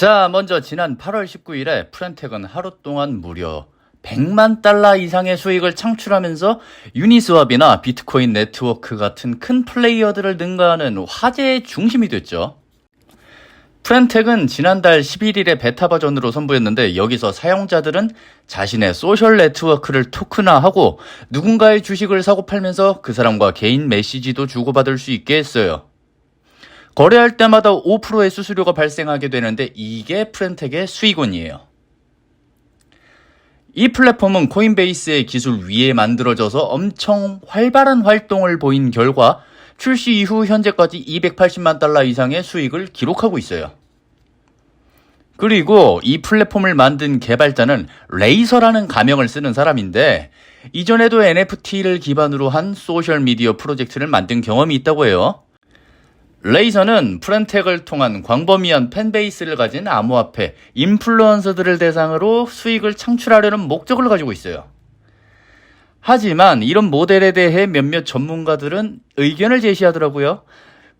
자, 먼저 지난 8월 19일에 프렌텍은 하루 동안 무려 100만 달러 이상의 수익을 창출하면서 유니스왑이나 비트코인 네트워크 같은 큰 플레이어들을 능가하는 화제의 중심이 됐죠. 프렌텍은 지난달 11일에 베타 버전으로 선보였는데 여기서 사용자들은 자신의 소셜 네트워크를 토큰화하고 누군가의 주식을 사고 팔면서 그 사람과 개인 메시지도 주고받을 수 있게 했어요. 거래할 때마다 5%의 수수료가 발생하게 되는데 이게 프렌텍의 수익원이에요. 이 플랫폼은 코인베이스의 기술 위에 만들어져서 엄청 활발한 활동을 보인 결과 출시 이후 현재까지 280만 달러 이상의 수익을 기록하고 있어요. 그리고 이 플랫폼을 만든 개발자는 레이서라는 가명을 쓰는 사람인데 이전에도 NFT를 기반으로 한 소셜미디어 프로젝트를 만든 경험이 있다고 해요. 레이서는 프렌텍을 통한 광범위한 팬베이스를 가진 암호화폐, 인플루언서들을 대상으로 수익을 창출하려는 목적을 가지고 있어요. 하지만 이런 모델에 대해 몇몇 전문가들은 의견을 제시하더라고요.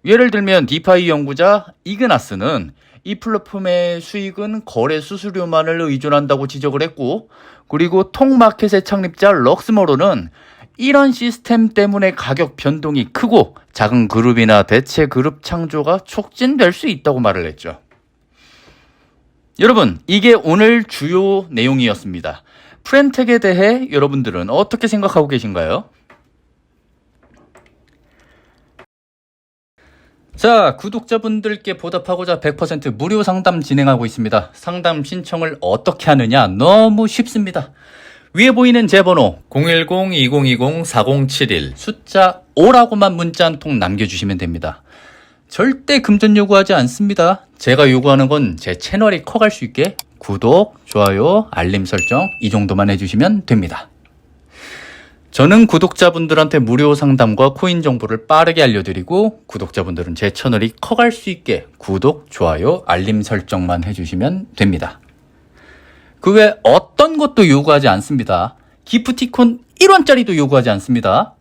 예를 들면 디파이 연구자 이그나스는 이 플랫폼의 수익은 거래 수수료만을 의존한다고 지적을 했고, 그리고 톡마켓의 창립자 럭스모로는 이런 시스템 때문에 가격 변동이 크고 작은 그룹이나 대체 그룹 창조가 촉진될 수 있다고 말을 했죠. 여러분, 이게 오늘 주요 내용이었습니다. 프렌텍에 대해 여러분들은 어떻게 생각하고 계신가요? 자, 구독자분들께 보답하고자 100% 무료 상담 진행하고 있습니다. 상담 신청을 어떻게 하느냐? 너무 쉽습니다. 위에 보이는 제 번호 010-2020-4071 숫자 5라고만 문자 한 통 남겨주시면 됩니다. 절대 금전 요구하지 않습니다. 제가 요구하는 건 제 채널이 커갈 수 있게 구독, 좋아요, 알림 설정 이 정도만 해주시면 됩니다. 저는 구독자분들한테 무료 상담과 코인 정보를 빠르게 알려드리고 구독자분들은 제 채널이 커갈 수 있게 구독, 좋아요, 알림 설정만 해주시면 됩니다. 그 외 어떤 것도 요구하지 않습니다. 기프티콘 1원짜리도 요구하지 않습니다.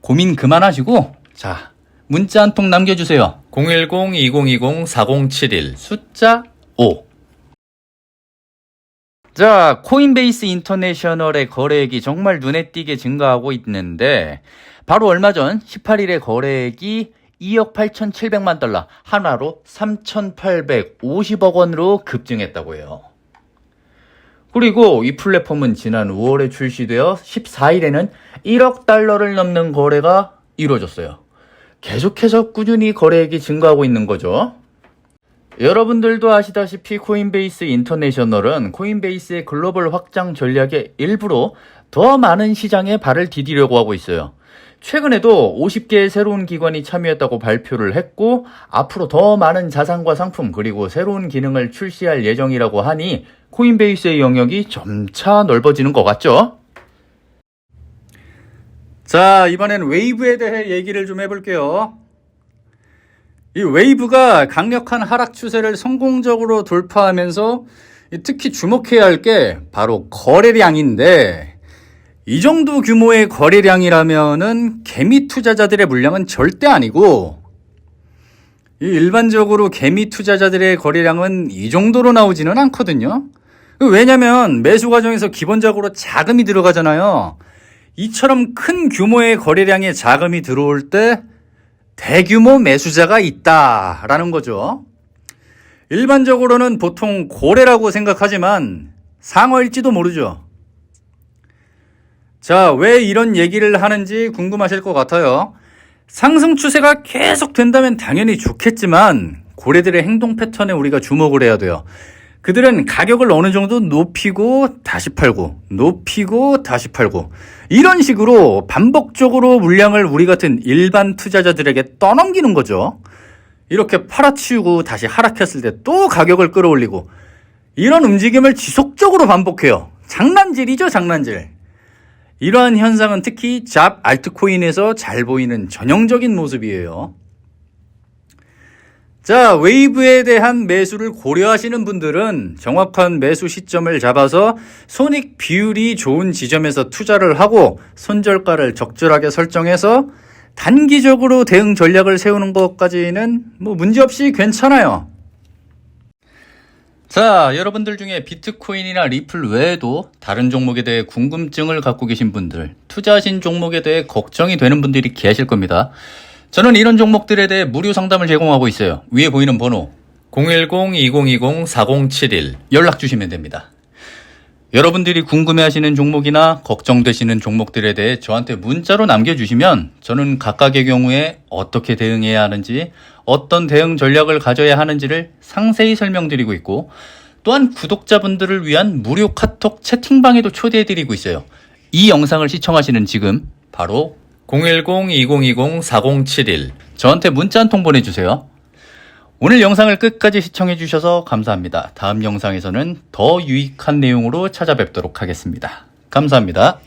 고민 그만하시고 자 문자 한 통 남겨주세요. 010-2020-4071 숫자 5 자, 코인베이스 인터내셔널의 거래액이 정말 눈에 띄게 증가하고 있는데 바로 얼마 전 18일에 거래액이 2억 8,700만 달러, 하나로 3,850억 원으로 급증했다고 해요. 그리고 이 플랫폼은 지난 5월에 출시되어 14일에는 1억 달러를 넘는 거래가 이루어졌어요. 계속해서 꾸준히 거래액이 증가하고 있는 거죠. 여러분들도 아시다시피 코인베이스 인터내셔널은 코인베이스의 글로벌 확장 전략의 일부로 더 많은 시장에 발을 디디려고 하고 있어요. 최근에도 50개의 새로운 기관이 참여했다고 발표를 했고 앞으로 더 많은 자산과 상품 그리고 새로운 기능을 출시할 예정이라고 하니 코인베이스의 영역이 점차 넓어지는 것 같죠? 자, 이번엔 웨이브에 대해 얘기를 좀 해볼게요. 이 웨이브가 강력한 하락 추세를 성공적으로 돌파하면서 특히 주목해야 할 게 바로 거래량인데 이 정도 규모의 거래량이라면은 개미 투자자들의 물량은 절대 아니고 이 일반적으로 개미 투자자들의 거래량은 이 정도로 나오지는 않거든요. 왜냐면 매수 과정에서 기본적으로 자금이 들어가잖아요. 이처럼 큰 규모의 거래량에 자금이 들어올 때 대규모 매수자가 있다라는 거죠. 일반적으로는 보통 고래라고 생각하지만 상어일지도 모르죠. 자, 왜 이런 얘기를 하는지 궁금하실 것 같아요. 상승 추세가 계속 된다면 당연히 좋겠지만 고래들의 행동 패턴에 우리가 주목을 해야 돼요. 그들은 가격을 어느 정도 높이고 다시 팔고 높이고 다시 팔고 이런 식으로 반복적으로 물량을 우리 같은 일반 투자자들에게 떠넘기는 거죠. 이렇게 팔아치우고 다시 하락했을 때 또 가격을 끌어올리고 이런 움직임을 지속적으로 반복해요. 장난질이죠, 장난질. 이러한 현상은 특히 잡 알트코인에서 잘 보이는 전형적인 모습이에요. 자, 웨이브에 대한 매수를 고려하시는 분들은 정확한 매수 시점을 잡아서 손익 비율이 좋은 지점에서 투자를 하고 손절가를 적절하게 설정해서 단기적으로 대응 전략을 세우는 것까지는 뭐 문제없이 괜찮아요. 자, 여러분들 중에 비트코인이나 리플 외에도 다른 종목에 대해 궁금증을 갖고 계신 분들, 투자하신 종목에 대해 걱정이 되는 분들이 계실 겁니다. 저는 이런 종목들에 대해 무료 상담을 제공하고 있어요. 위에 보이는 번호 010-2020-4071 연락 주시면 됩니다. 여러분들이 궁금해하시는 종목이나 걱정되시는 종목들에 대해 저한테 문자로 남겨주시면 저는 각각의 경우에 어떻게 대응해야 하는지 어떤 대응 전략을 가져야 하는지를 상세히 설명드리고 있고 또한 구독자분들을 위한 무료 카톡 채팅방에도 초대해드리고 있어요. 이 영상을 시청하시는 지금 바로 010-2020-4071 저한테 문자 한 통 보내주세요. 오늘 영상을 끝까지 시청해주셔서 감사합니다. 다음 영상에서는 더 유익한 내용으로 찾아뵙도록 하겠습니다. 감사합니다.